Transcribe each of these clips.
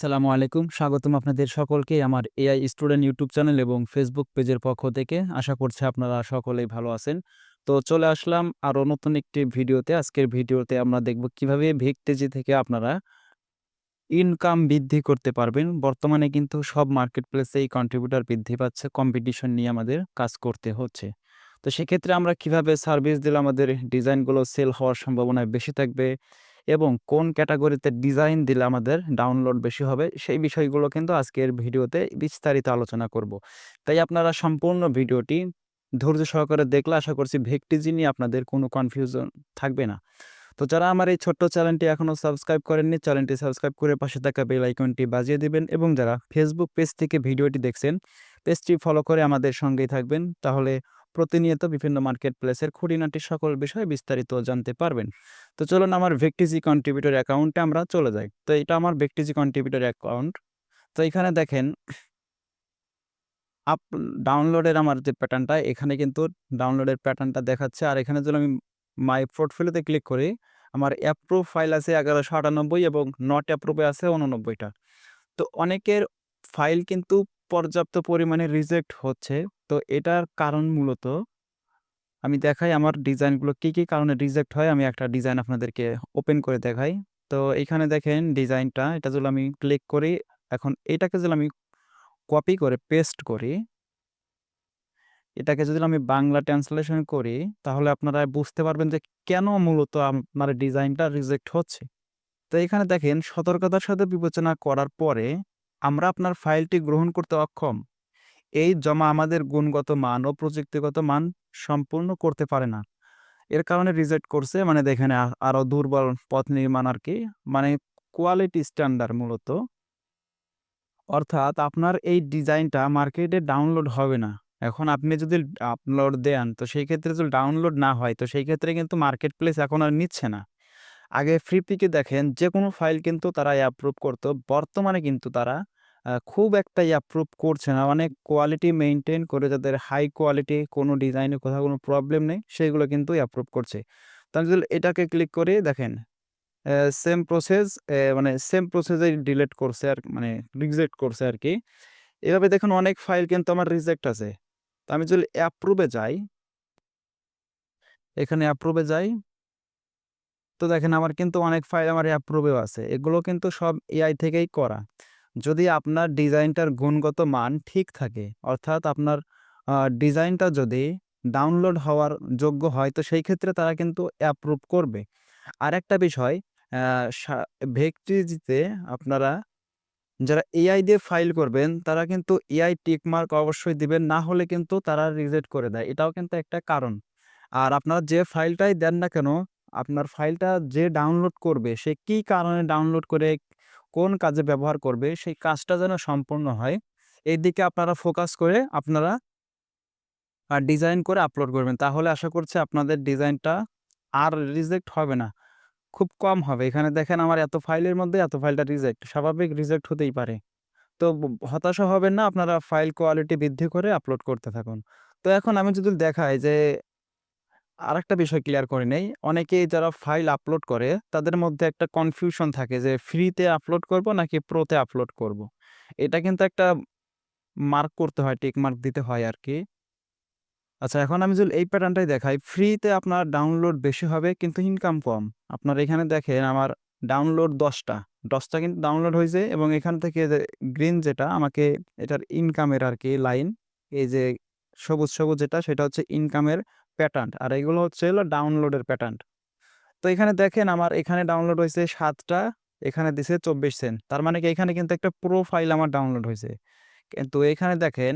আসসালামু আলাইকুম। স্বাগতম আপনাদের সকলকে আমার এআই স্টুডেন্ট ইউটিউব চ্যানেল এবং ফেসবুক পেজের পক্ষ থেকে। আশা করছি আপনারা সকলেই ভালো আছেন। তো চলে আসলাম আরও নতুন একটি ভিডিওতে। আজকের ভিডিওতে আমরা দেখব কীভাবে ভিকটেজি থেকে আপনারা ইনকাম বৃদ্ধি করতে পারবেন। বর্তমানে কিন্তু সব মার্কেট প্লেসেই কন্ট্রিবিউটর বৃদ্ধি পাচ্ছে। কম্পিটিশন নিয়ে আমাদের কাজ করতে হচ্ছে। তো সেক্ষেত্রে আমরা কীভাবে সার্ভিস দিলে আমাদের ডিজাইনগুলো সেল হওয়ার সম্ভাবনা বেশি থাকবে এবং কোন ক্যাটাগরিতে ডিজাইন দিলে আমাদের ডাউনলোড বেশি হবে, সেই বিষয়গুলো কিন্তু আজকের ভিডিওতে বিস্তারিত আলোচনা করব। তাই আপনারা সম্পূর্ণ ভিডিওটি ধৈর্য সহকারে দেখলে আশা করছি ভেকটিজি নিয়ে আপনাদের কোনো কনফিউশন থাকবে না। তো যারা আমার এই ছোট্ট চ্যানেলটি এখনও সাবস্ক্রাইব করেননি, চ্যানেলটি সাবস্ক্রাইব করে পাশে থাকা বেল আইকনটি বাজিয়ে দিবেন এবং যারা ফেসবুক পেজ থেকে ভিডিওটি দেখছেন পেজটি ফলো করে আমাদের সঙ্গেই থাকবেন তাহলে প্রতিনিয়ত বিভিন্ন মার্কেট প্লেসের খুঁটিনাটি সকল বিষয়ে বিস্তারিত জানতে পারবেন। তো চলুন আমার ভেকটিজি কন্ট্রিবিউটর অ্যাকাউন্টে আমরা চলে যাই। তো এটা আমার ভেকটিজি কন্ট্রিবিউটর অ্যাকাউন্ট তো এখানে দেখেন, আপ ডাউনলোডের আমার যে প্যাটার্নটা এখানে কিন্তু ডাউনলোডের প্যাটার্নটা দেখাচ্ছে। আর এখানে যদি আমি মাই পোর্টফোলিওতে ক্লিক করি, আমার অ্যাপ্রুভ ফাইল আছে এগারোশো আটানব্বই এবং নট অ্যাপ্রুভে আছে উননব্বইটা। তো অনেকের ফাইল কিন্তু পর্যাপ্ত পরিমাণে রিজেক্ট হচ্ছে। তো এটার কারণ মূলত আমি দেখাই আমার ডিজাইনগুলো কী কী কারণে রিজেক্ট হয়, আমি একটা ডিজাইন আপনাদেরকে ওপেন করে দেখাই। তো এখানে দেখেন ডিজাইনটা, এটা যদি আমি ক্লিক করি, এখন এটাকে যদি আমি কপি করে পেস্ট করি, এটাকে যদি আমি বাংলা ট্রান্সলেশন করি, তাহলে আপনারা বুঝতে পারবেন যে কেন মূলত আপনার ডিজাইনটা রিজেক্ট হচ্ছে। তো এখানে দেখেন সতর্কতার সাথে বিবেচনা করার পরে আমরা আপনার ফাইলটি গ্রহণ করতে অক্ষম। এই জমা আমাদের গুণগত মান ও প্রযুক্তিগত মান সম্পূর্ণ করতে পারে না। এর কারণে রিজেক্ট করছে মানে দেখেন আরও দুর্বল পথ নির্মাণ আর কি মানে কোয়ালিটি স্ট্যান্ডার্ড মূলত। অর্থাৎ আপনার এই ডিজাইনটা মার্কেটে ডাউনলোড হবে না। এখন আপনি যদি আপলোড দেন, তো সেই ক্ষেত্রে যদি ডাউনলোড না হয়, তো সেই ক্ষেত্রে কিন্তু মার্কেট প্লেস এখন আর নিচ্ছে না। আগে ফ্রি পিকে দেখেন যে কোনো ফাইল কিন্তু তারা অ্যাপ্রুভ করতো। বর্তমানে কিন্তু তারা খুব একটা অ্যাপ্রুভ করছে না। অনেক কোয়ালিটি মেনটেন করে যাদের হাই কোয়ালিটি কোনো ডিজাইনে কোথাও কোনো প্রবলেম নেই, সেইগুলো কিন্তু অ্যাপ্রুভ করছে। তাহলে যদি এটাকে ক্লিক করে, দেখেন সেম প্রসেস মানে সেম প্রসেসে ডিলেট করছে আর মানে রিজেক্ট করছে আর কি। এভাবে দেখুন অনেক ফাইল কিন্তু আমার রিজেক্ট আছে। তো আমি যদি অ্যাপ্রুভে যাই, এখানে অ্যাপ্রুভে যাই তো দেখেন আমার কিন্তু অনেক ফাইল আমার অ্যাপ্রুভেও আছে। এগুলো কিন্তু সব এআই থেকেই করা। যদি আপনার ডিজাইনটার গুণগত মান ঠিক থাকে, অর্থাৎ আপনার ডিজাইনটা যদি ডাউনলোড হওয়ার যোগ্য হয়, তো সেই ক্ষেত্রে তারা কিন্তু অ্যাপ্রুভ করবে। আর একটা বিষয় ভেক্ট্রিজিতে আপনারা যারা এআই দিয়ে ফাইল করবেন, তারা কিন্তু এআই টিকমার্ক অবশ্যই দিবেন, না হলে কিন্তু তারা রিজেক্ট করে দেয়। এটাও কিন্তু একটা কারণ। আর আপনারা যে ফাইলটাই দেন না কেন আপনার ফাইলটা যে ডাউনলোড করবে, সে কি কারণে ডাউনলোড করে, কোন কাজে ব্যবহার করবে, সেই কাজটা যেন সম্পূর্ণ হয়, এই দিকে আপনারা ফোকাস করে আপনারা ডিজাইন করে আপলোড করবেন। তাহলে আশা করছি আপনাদের ডিজাইনটা আর রিজেক্ট হবে না, খুব কম হবে। এখানে দেখেন আমার এত ফাইলের মধ্যে এত ফাইলটা রিজেক্ট, স্বাভাবিক রিজেক্ট হতেই পারে। তো হতাশা হবেন না, আপনারা ফাইল কোয়ালিটি বৃদ্ধি করে আপলোড করতে থাকুন। তো এখন আমি যদি দেখাই যে আরেকটা বিষয় ক্লিয়ার করে নেই। অনেকেই যারা ফাইল আপলোড করে, তাদের মধ্যে একটা কনফিউশন থাকে যে ফ্রিতে আপলোড করব নাকি প্রোতে আপলোড করব। এটা কিন্তু একটা মার্ক করতে হয় টিক মার্ক দিতে হয় আর কি আচ্ছা এখন আমি যদি এই প্যাটার্নটাই দেখাই ফ্রিতে আপনার ডাউনলোড বেশি হবে কিন্তু ইনকাম কম। আপনার এখানে দেখেন আমার ডাউনলোড দশটা। দশটা কিন্তু ডাউনলোড হয়েছে এবং এখান থেকে গ্রিন যেটা, আমাকে এটার ইনকামের আর কি লাইন এই যে সবুজ সবুজ যেটা, সেটা হচ্ছে ইনকামের প্যাটার্ন আর এগুলো হচ্ছে হলো ডাউনলোডের প্যাটার্ন তো এখানে দেখেন আমার এখানে ডাউনলোড হয়েছে সাতটা, এখানে দিছে চব্বিশ সেন্ট তার মানে কি এখানে কিন্তু একটা পুরো ফাইল আমার ডাউনলোড হয়েছে। কিন্তু এখানে দেখেন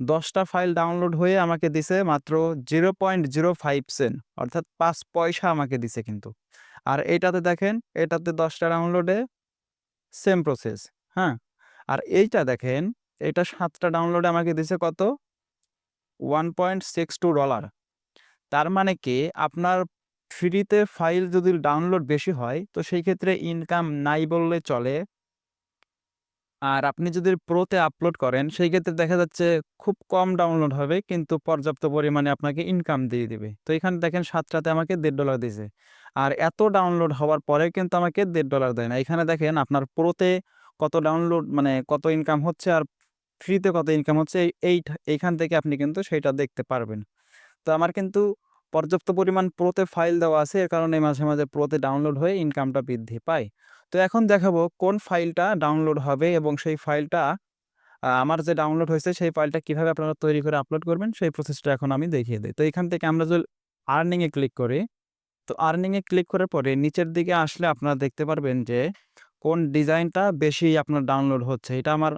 দশটা ফাইল ডাউনলোড হয়ে আমাকে দিছে মাত্র zero point zero five cent অর্থাৎ পাঁচ পয়সা আমাকে দিছে কিন্তু। আর এইটাতে দেখেন, এটাতে দশটা ডাউনলোডে সেম প্রসেস হ্যাঁ? আর এইটা দেখেন, এটা সাতটা ডাউনলোডে আমাকে দিছে কত? One point six two dollar তার মানে কি? আপনার ফ্রিতে ফাইল যদি ডাউনলোড বেশি হয়, তো সেই ক্ষেত্রে ইনকাম নাই বললে চলে। আর আপনি যদি প্রোতে আপলোড করেন, সেই ক্ষেত্রে দেখা যাচ্ছে খুব কম ডাউনলোড হবে, কিন্তু পর্যাপ্ত পরিমাণে আপনাকে ইনকাম দিয়ে দিবে। তো এখানে দেখেন সাতটাতে আমাকে দেড় ডলার দিয়েছে। আর এত ডাউনলোড হওয়ার পরে কিন্তু আমাকে দেড় ডলার দেয় না। এখানে দেখেন, আপনার প্রোতে কত ডাউনলোড মানে কত ইনকাম হচ্ছে, আর ফ্রিতে কত ইনকাম হচ্ছে, এই এইখান থেকে আপনি কিন্তু সেইটা দেখতে পারবেন। তো আমার কিন্তু পর্যাপ্ত পরিমাণ প্রোতে ফাইল দেওয়া আছে। এর কারণে মাঝে, মাঝে প্রোতে ডাউনলোড হয়ে ইনকামটা বৃদ্ধি পায়। তো এখন দেখাবো কোন ফাইলটা ডাউনলোড হবে এবং সেই ফাইলটা আমার যে ডাউনলোড হয়েছে সেই ফাইলটা কীভাবে আপনারা তৈরি করে আপলোড করবেন সেই প্রসেসটা এখন আমি দেখিয়ে দিই তো এখান থেকে আমরা যদি আর্নিং এ ক্লিক করি, তো আর্নিং এ ক্লিক করার পরে নিচের দিকে আসলে আপনারা দেখতে পারবেন যে কোন ডিজাইনটা বেশি আপনার ডাউনলোড হচ্ছে। এটা আমার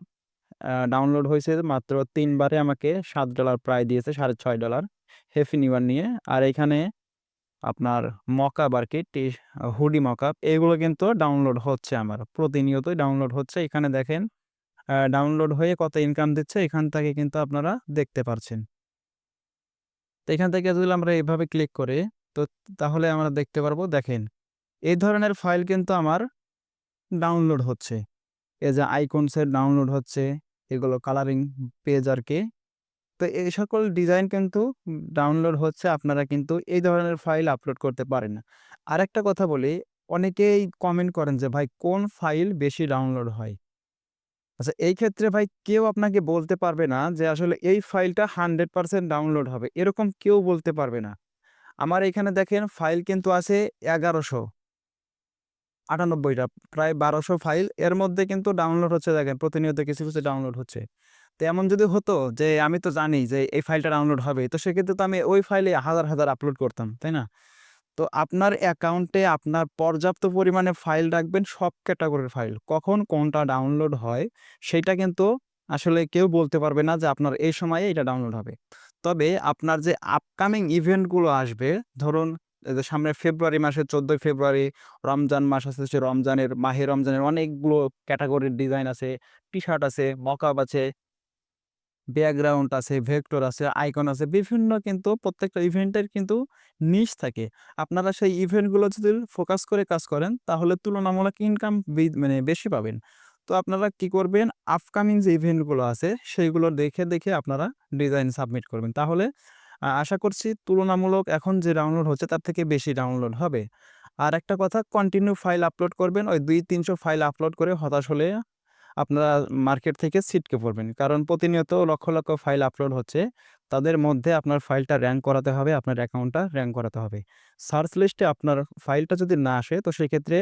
ডাউনলোড হয়েছে মাত্র ৩ বারে আমাকে সাত ডলার প্রায় দিয়েছে $৬.৫ হ্যাপি নিয়ে। আর এখানে আপনার মকআপ আরকি টি হুডি মকআপ এগুলো কিন্তু ডাউনলোড হচ্ছে আমার। প্রতিনিয়তই ডাউনলোড হচ্ছে। এখানে দেখেন ডাউনলোড হয়ে কত ইনকাম দিচ্ছে এখান থেকে কিন্তু আপনারা দেখতে পারছেন। তো এখান থেকে যদি আমরা এভাবে ক্লিক করি তো তাহলে আমরা দেখতে পারব দেখেন এই ধরনের ফাইল কিন্তু আমার ডাউনলোড হচ্ছে। এই যে আইকনস এর ডাউনলোড হচ্ছে, এগুলো কালারিং পেজ আরকি। তো এই সকল ডিজাইন কিন্তু ডাউনলোড হচ্ছে। আপনারা কিন্তু এই ধরনের ফাইল আপলোড করতে পারেন। না আর একটা কথা বলি, অনেকেই কমেন্ট করেন যে ভাই কোন ফাইল বেশি ডাউনলোড হয়? আচ্ছা এই ক্ষেত্রে ভাই কেউ আপনাকে বলতে পারবে না যে আসলে এই ফাইলটা 100% ডাউনলোড হবে। এরকম কেউ বলতে পারবে না। আমার এখানে দেখেন ফাইল কিন্তু আছে ১১০০ ৯৮ টা প্রায় বারোশো ফাইল। এর মধ্যে কিন্তু ডাউনলোড হচ্ছে দেখেন প্রতিনিয়ত কিছু, কিছু ডাউনলোড হচ্ছে। তো এমন যদি হতো যে আমি তো জানি যে এই ফাইলটা ডাউনলোড হবে। তো সেক্ষেত্রে তো আমি ওই ফাইলে হাজার, হাজার আপলোড করতাম, তাই না? তো আপনার অ্যাকাউন্টে আপনার পর্যাপ্ত পরিমাণে ফাইল রাখবেন সব ক্যাটাগরির ফাইল। কখন কোনটা ডাউনলোড হয় সেটা কিন্তু আসলে কেউ বলতে পারবে না যে আপনার এই সময়ে এটা ডাউনলোড হবে। তবে আপনার যে আপকামিং ইভেন্টগুলো আসবে ধরুন সামনে ফেব্রুয়ারি মাসের ১৪ই ফেব্রুয়ারি রমজান মাস আসতেছে রমজানের মাহে রমজানের অনেকগুলো ক্যাটাগরির ডিজাইন আছে, টি-শার্ট আছে, মকআপ আছে। ব্যাকগ্রাউন্ড আছে, ভেক্টর আছে, আইকন আছে। বিভিন্ন কিন্তু প্রত্যেকটা ইভেন্টের কিন্তু নিশ থাকে। আপনারা সেই ইভেন্টগুলো যদি ফোকাস করে কাজ করেন তাহলে তুলনামূলক ইনকাম মানে বেশি পাবেন। তো আপনারা কি করবেন আপকামিং যে ইভেন্টগুলো আছে সেইগুলো দেখে, দেখে আপনারা ডিজাইন সাবমিট করবেন। তাহলে আশা করছি তুলনামূলক এখন যে ডাউনলোড হচ্ছে তার থেকে বেশি ডাউনলোড হবে। আর একটা কথা কন্টিনিউ ফাইল আপলোড করবেন। ওই ২-৩০০ ফাইল আপলোড করে হতাশ হলে আপনারা মার্কেট থেকে ছিটকে পড়বেন। কারণ প্রতিনিয়ত লক্ষ, লক্ষ ফাইল আপলোড হচ্ছে। তাদের মধ্যে আপনার ফাইলটা র্যাঙ্ক করাতে হবে, আপনার অ্যাকাউন্টটা র্যাঙ্ক করাতে হবে। সার্চ লিস্টে আপনার ফাইলটা যদি না আসে তো সেক্ষেত্রে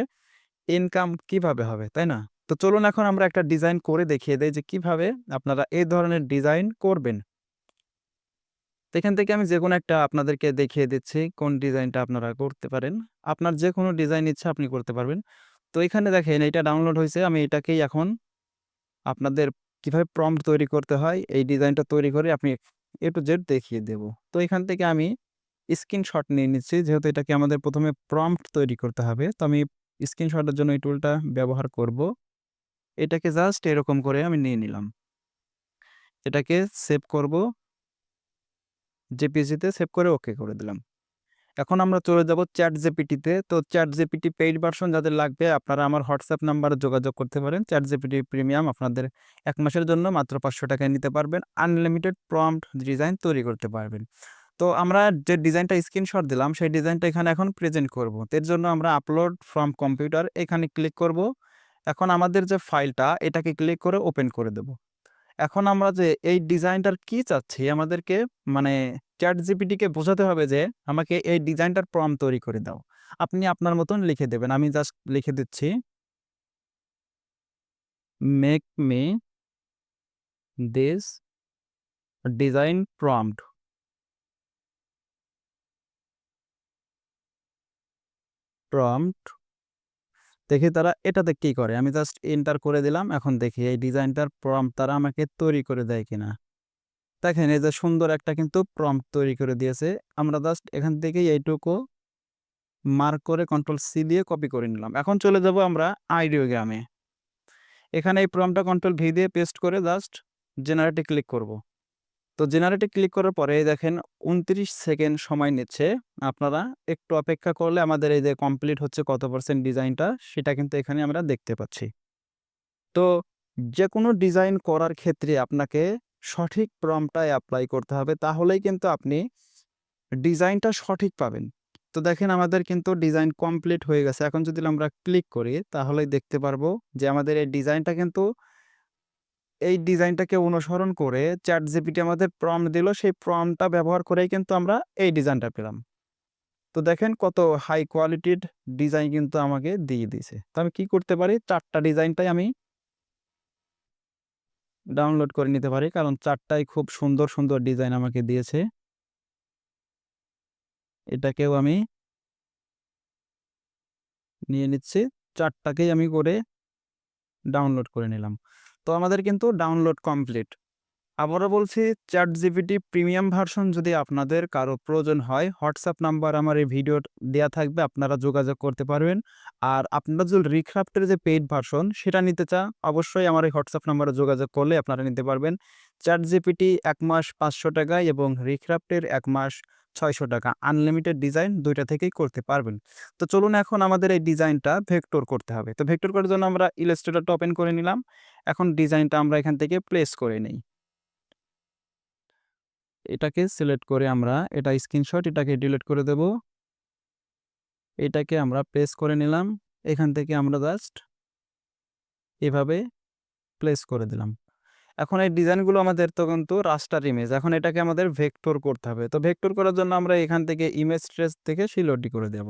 ইনকাম কীভাবে হবে, তাই না? তো চলুন এখন আমরা একটা ডিজাইন করে দেখিয়ে দেই যে কীভাবে আপনারা এই ধরনের ডিজাইন করবেন। এখান থেকে আমি যে কোনো একটা আপনাদেরকে দেখিয়ে দিচ্ছি কোন ডিজাইনটা আপনারা করতে পারেন। আপনার যে কোনো ডিজাইন ইচ্ছা আপনি করতে পারবেন। তো এখানে দেখেন এইটা ডাউনলোড হয়েছে, আমি এটাকেই এখন আপনাদের কীভাবে প্রম্পট তৈরি করতে হয়, এই ডিজাইনটা তৈরি করে আপনি এ টু জেড দেখিয়ে দেব। তো এখান থেকে আমি স্ক্রিনশট নিয়ে নিচ্ছি। যেহেতু এটাকে আমাদের ১ম এ প্রম্পট তৈরি করতে হবে। তো আমি স্ক্রিনশটের জন্য এই টুলটা ব্যবহার করব। এটাকে জাস্ট এরকম করে আমি নিয়ে নিলাম। এটাকে সেভ করব। জেপিজি-তে সেভ করে ওকে করে দিলাম। এখন আমরা চলে যাব ChatGPT-তে। তো চ্যাট জেপিটি পেইড ভার্সন যাদের লাগবে, আপনারা আমার হোয়াটসঅ্যাপ নাম্বারে যোগাযোগ করতে পারেন। চ্যাট জেপিটি প্রিমিয়াম আপনাদের এক মাসের জন্য মাত্র পাঁচশো টাকায় নিতে পারবেন। আনলিমিটেড প্রম্পট ডিজাইন তৈরি করতে পারবেন। তো আমরা যে ডিজাইনটা স্ক্রিনশট দিলাম, সেই ডিজাইনটা এখানে এখন প্রেজেন্ট করব। এর জন্য আমরা আপলোড ফ্রম কম্পিউটার এখানে ক্লিক করব। এখন আমাদের যে ফাইলটা এটাকে ক্লিক করে ওপেন করে দেব। এখন আমরা যে এই ডিজাইনটার কি চাচ্ছি আমাদেরকে মানে ChatGPT-কে বোঝাতে হবে যে আমাকে এই ডিজাইনটার প্রম্পট তৈরি করে দাও। আপনি আপনার মতন লিখে দেবেন। আমি জাস্ট লিখে দিচ্ছি। Make me this design prompt. Prompt. দেখি তারা এটাতে কি করে। আমি জাস্ট এন্টার করে দিলাম। এখন দেখি এই ডিজাইনটার প্রম্পট তারা আমাকে তৈরি করে দেয় কিনা। দেখেন এই যে সুন্দর একটা কিন্তু প্রম্পট তৈরি করে দিয়েছে। আমরা জাস্ট এখান থেকে এইটুকু মার্ক করে কন্ট্রোল সি দিয়ে কপি করে নিলাম। এখন চলে যাব আমরা আইডিওগ্রামে। এখানে এই প্রম্পটটা কন্ট্রোল ভি দিয়ে পেস্ট করে জাস্ট জেনারেটে ক্লিক করব। তো জেনারেটে ক্লিক করার পরে দেখেন ২৯ সেকেন্ড সময় নিচ্ছে। আপনারা একটু অপেক্ষা করলে আমাদের এই যে কমপ্লিট হচ্ছে কত পার্সেন্ট ডিজাইনটা সেটা কিন্তু এখানে আমরা দেখতে পাচ্ছি। তো যে কোনো ডিজাইন করার ক্ষেত্রে আপনাকে সঠিক প্রম্পটটা অ্যাপ্লাই করতে হবে। তাহলেই কিন্তু আপনি ডিজাইনটা সঠিক পাবেন। তো দেখেন আমাদের কিন্তু ডিজাইন কমপ্লিট হয়ে গেছে। এখন যদি আমরা ক্লিক করি, তাহলেই দেখতে পারব যে আমাদের এই ডিজাইনটা কিন্তু এই ডিজাইনটাকে অনুসরণ করে ChatGPT আমাদের প্রম্পট দিল। সেই প্রম্পটটা ব্যবহার করেই কিন্তু আমরা এই ডিজাইনটা পেলাম। তো দেখেন কত হাই কোয়ালিটির ডিজাইন কিন্তু আমাকে দিয়ে দিছে। তো আমি কি করতে পারি চারটা ডিজাইনটাই আমি ডাউনলোড করে নিতে পারি। কারণ ৪ টাই খুব সুন্দর, সুন্দর ডিজাইন আমাকে দিয়েছে। এটাকেও আমি নিয়ে নিচ্ছি। চারটাকেই আমি করে ডাউনলোড করে নিলাম। তো আমাদের কিন্তু ডাউনলোড কমপ্লিট। আবারও বলছি চ্যাট জিপিটি প্রিমিয়াম ভার্সন যদি আপনাদের কারও প্রয়োজন হয় হোয়াটসঅ্যাপ নাম্বার আমার এই ভিডিও দেওয়া থাকবে, আপনারা যোগাযোগ করতে পারবেন। আর আপনারা যদি রিক্রাফ্টের যে পেইড ভার্সন সেটা নিতে চান, অবশ্যই আমার এই হোয়াটসঅ্যাপ নাম্বারে যোগাযোগ করলে আপনারা নিতে পারবেন। চ্যাট জিপিটি এক মাস ৳৫০০ এবং রিক্রাফ্টের এক মাস ৳৬০০ আনলিমিটেড ডিজাইন দুইটা থেকেই করতে পারবেন। তো চলুন এখন আমাদের এই ডিজাইনটা ভেক্টর করতে হবে। তো ভেক্টর করার জন্য আমরা ইলাস্ট্রেটরটা ওপেন করে নিলাম। এখন ডিজাইনটা আমরা এখান থেকে প্লেস করে নিই এটাকে সিলেক্ট করে আমরা এটা স্ক্রিনশট এটাকে ডিলিট করে দেব। এটাকে আমরা প্লেস করে নিলাম। এখান থেকে আমরা জাস্ট এভাবে প্লেস করে দিলাম। এখন এই ডিজাইনগুলো আমাদের তো কিন্তু রাস্টার ইমেজ। এখন এটাকে আমাদের ভেক্টর করতে হবে। তো ভেক্টর করার জন্য আমরা এখান থেকে ইমেজ ট্রেস থেকে শিলটি করে দেব।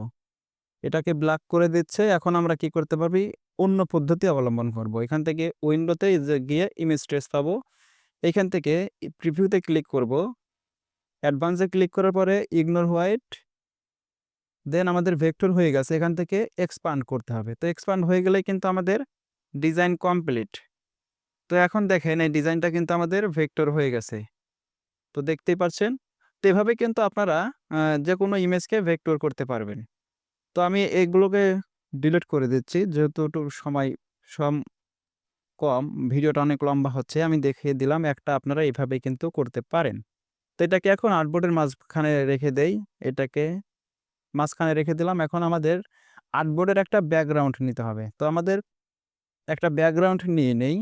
এটাকে ব্ল্যাক করে দিচ্ছে। এখন আমরা কি করতে পারবি অন্য পদ্ধতি অবলম্বন করব। এখান থেকে উইন্ডোতে গিয়ে ইমেজ ট্রেস পাবো। এখান থেকে প্রিভিউতে ক্লিক করব। অ্যাডভান্সে ক্লিক করার পরে ইগনোর হোয়াইট দেন আমাদের ভেক্টর হয়ে গেছে। এখান থেকে এক্সপান্ড করতে হবে। তো এক্সপান্ড হয়ে গেলেই কিন্তু আমাদের ডিজাইন কমপ্লিট। তো এখন দেখেন এই ডিজাইনটা কিন্তু আমাদের ভেক্টর হয়ে গেছে। তো দেখতেই পাচ্ছেন। তো এভাবে কিন্তু আপনারা যে কোনো ইমেজকে ভেক্টর করতে পারবেন। তো আমি এগুলোকে ডিলিট করে দিচ্ছি। যেহেতু একটু সময় সম কম, ভিডিওটা অনেক লম্বা হচ্ছে। আমি দেখিয়ে দিলাম, একটা আপনারা এভাবে কিন্তু করতে পারেন। তো এটাকে এখন আর্টবোর্ডের মাঝখানে রেখে দেই। এটাকে মাঝখানে রেখে দিলাম। এখন আমাদের আর্টবোর্ডের একটা ব্যাকগ্রাউন্ড নিতে হবে। তো আমাদের একটা ব্যাকগ্রাউন্ড নিয়ে নেই।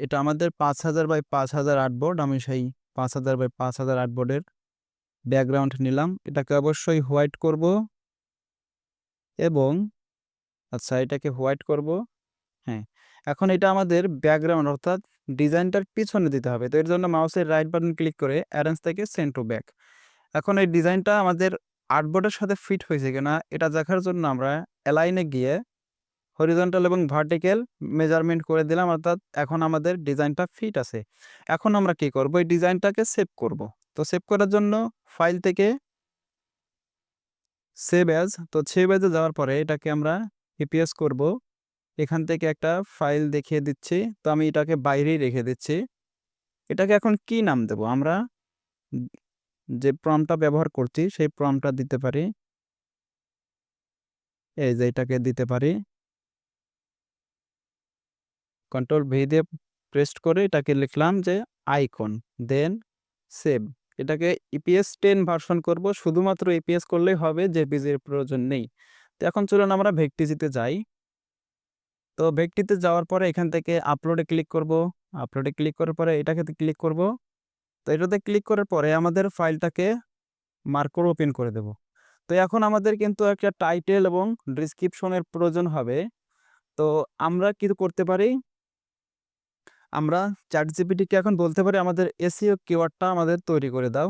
এটা আমাদের ৫০০০ বাই ৫০০০ আর্টবোর্ড। আমি সেই ৫০০০ বাই ৫০০০ আর্টবোর্ডের ব্যাকগ্রাউন্ড নিলাম। এটাকে অবশ্যই হোয়াইট করব। এবং আচ্ছা এটাকে হোয়াইট করব। হ্যাঁ, এখন এটা আমাদের ব্যাকগ্রাউন্ড অর্থাৎ ডিজাইনটার পিছনে দিতে হবে। তো এর জন্য মাউসের রাইট বাটন ক্লিক করে অ্যারেঞ্জ থেকে সেন্ড টু ব্যাক। এখন এই ডিজাইনটা আমাদের আর্টবোর্ডের সাথে ফিট হয়েছে কিনা এটা দেখার জন্য আমরা অ্যালাইনে গিয়ে হরিজন্টাল এবং ভার্টিক্যাল মেজারমেন্ট করে দিলাম, অর্থাৎ এখন আমাদের ডিজাইনটা ফিট আছে। এখন আমরা কি করব এই ডিজাইনটাকে সেভ করব। তো সেভ করার জন্য ফাইল থেকে সেভ অ্যাজ তো সেভ অ্যাজ যাওয়ার পরে এটাকে আমরা ইপিএস করব। এখান থেকে একটা ফাইল দেখিয়ে দিচ্ছি। তো আমি এটাকে বাইরেই রেখে দিচ্ছি। এটাকে এখন কি নাম দেব? আমরা যে প্রম্পটটা ব্যবহার করছি, সেই প্রম্পটটা দিতে পারি। এই যে এটাকে দিতে পারি। কন্ট্রোল ভি দিয়ে প্রেস্ট করে এটাকে লিখলাম যে আইকন দেন সেভ। এটাকে ইপিএস টেন ভার্সন করব। শুধুমাত্র ইপিএস করলেই হবে জেপিজির প্রয়োজন নেই। তো এখন চলুন আমরা ভেক্টিজিতে যাই। তো ভেক্টিতে যাওয়ার পরে এখান থেকে আপলোডে ক্লিক করব। আপলোডে ক্লিক করার পরে এটাকে ক্লিক করব। তো এটাতে ক্লিক করার পরে আমাদের ফাইলটাকে মার্কর ওপেন করে দেব। তো এখন আমাদের কিন্তু একটা টাইটেল এবং ডেসক্রিপশনের প্রয়োজন হবে। তো আমরা কি করতে পারি? আমরা ChatGPT কে এখন বলতে পারি আমাদের এসইও কিওয়ার্ডটা আমাদের তৈরি করে দাও।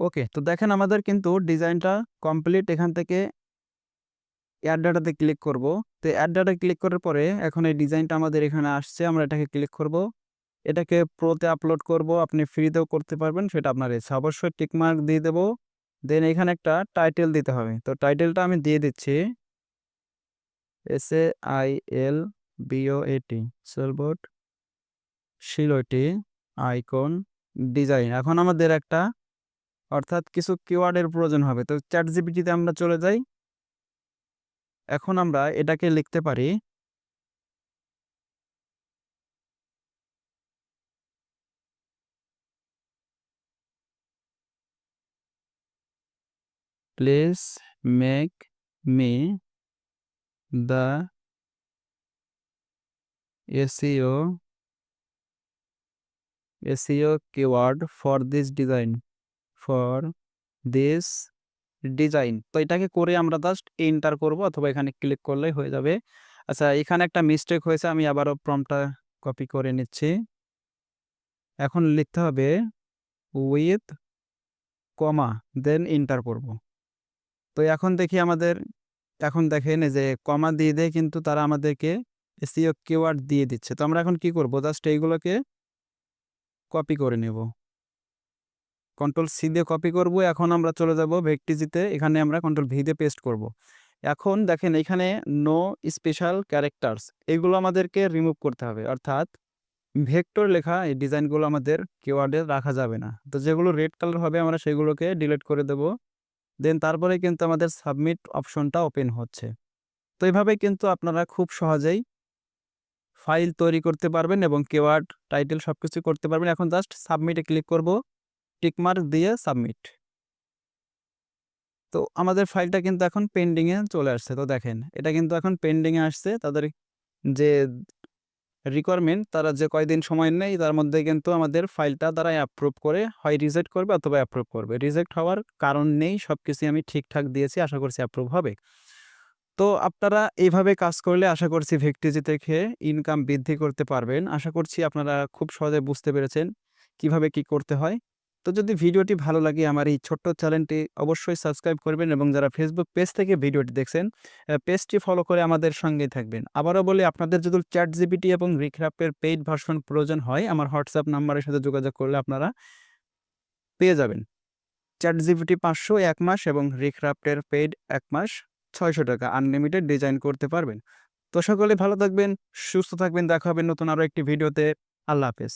ওকে, তো দেখেন আমাদের কিন্তু ডিজাইনটা কমপ্লিট এখান থেকে অ্যাড ডাটাতে ক্লিক করব। তো অ্যাড ডাটা ক্লিক করার পরে এখন এই ডিজাইনটা আমাদের এখানে আসছে। আমরা এটাকে ক্লিক করব। এটাকে প্রোতে আপলোড করব। আপনি ফ্রিতেও করতে পারবেন সেটা আপনার ইচ্ছা। অবশ্যই টিকমার্ক দিয়ে দেবো দেন এখানে একটা টাইটেল দিতে হবে। তো টাইটেলটা আমি দিয়ে দিচ্ছি। S A I L B O A T sailboat শিলটি icon design. এখন আমাদের একটা, অর্থাৎ কিছু কিওয়ার্ডের প্রয়োজন হবে। তো ChatGPT তে আমরা চলে যাই। এখন আমরা এটাকে লিখতে পারি please make me the SEO SEO keyword for this design. For this design তো এটাকে করে আমরা জাস্ট এন্টার করব অথবা এখানে ক্লিক করলেই হয়ে যাবে। আচ্ছা এখানে একটা মিস্টেক হয়েছে, আমি আবারও প্রমটা কপি করে নিচ্ছি। এখন লিখতে হবে উইথ কমা দেন এন্টার করব। তো এখন দেখি আমাদের এখন দেখেন এই যে কমা দিয়ে দেয় কিন্তু তারা আমাদেরকে এসিও কিওয়ার্ড দিয়ে দিচ্ছে। তো আমরা এখন কি করব? জাস্ট এইগুলোকে কপি করে নেব। কন্ট্রোল সি দিয়ে কপি করব। এখন আমরা চলে যাব ভেকটিজিতে এখানে আমরা কন্ট্রোল ভি দিয়ে পেস্ট করব। এখন দেখেন এখানে নো স্পেশাল ক্যারেক্টার্স এগুলো আমাদেরকে রিমুভ করতে হবে। অর্থাৎ ভেক্টর লেখা এই ডিজাইনগুলো আমাদের কিওয়ার্ডে রাখা যাবে না। তো যেগুলো রেড কালার হবে আমরা সেগুলোকে ডিলিট করে দেব। দেন তারপরে কিন্তু আমাদের সাবমিট অপশনটা ওপেন হচ্ছে। তো এইভাবে কিন্তু আপনারা খুব সহজেই ফাইল তৈরি করতে পারবেন এবং কেওয়ার্ড টাইটেল সব কিছু করতে পারবেন। এখন জাস্ট সাবমিটে ক্লিক করব টিকমার্ক দিয়ে সাবমিট তো আমাদের ফাইলটা কিন্তু এখন পেন্ডিংয়ে চলে আসছে। তো দেখেন, এটা কিন্তু এখন পেন্ডিংয়ে আসছে। তাদের যে রিকোয়ারমেন্ট তারা যে কয়দিন সময় নেই তার মধ্যে কিন্তু আমাদের ফাইলটা তারা অ্যাপ্রুভ করে, হয় রিজেক্ট করবে অথবা অ্যাপ্রুভ করবে। রিজেক্ট হওয়ার কারণ নেই সব কিছুই আমি ঠিকঠাক দিয়েছি, আশা করছি অ্যাপ্রুভ হবে। তো আপনারা এইভাবে কাজ করলে আশা করছি ভেক্টিজি থেকে ইনকাম বৃদ্ধি করতে পারবেন। আশা করছি আপনারা খুব সহজে বুঝতে পেরেছেন কীভাবে কি করতে হয়। তো যদি ভিডিওটি ভালো লাগে আমার এই ছোট্ট চ্যানেলটি অবশ্যই সাবস্ক্রাইব করবেন এবং যারা ফেসবুক পেজ থেকে ভিডিওটি দেখছেন পেজটি ফলো করে আমাদের সঙ্গেই থাকবেন। আবারও বলি, আপনাদের যদি চ্যাট জিবিটি এবং রিক্রাফ্টের পেইড ভার্সন প্রয়োজন হয়, আমার হোয়াটসঅ্যাপ নাম্বারের সাথে যোগাযোগ করলে আপনারা পেয়ে যাবেন। চ্যাট জিবিটি পাঁচশো এক মাস এবং রিক্রাফ্টের পেইড এক মাস ছয়শো টাকা আনলিমিটেড ডিজাইন করতে পারবেন। তো সকলে ভালো থাকবেন, সুস্থ থাকবেন, দেখা হবে নতুন আরও একটি ভিডিওতে। আল্লাহ হাফেজ।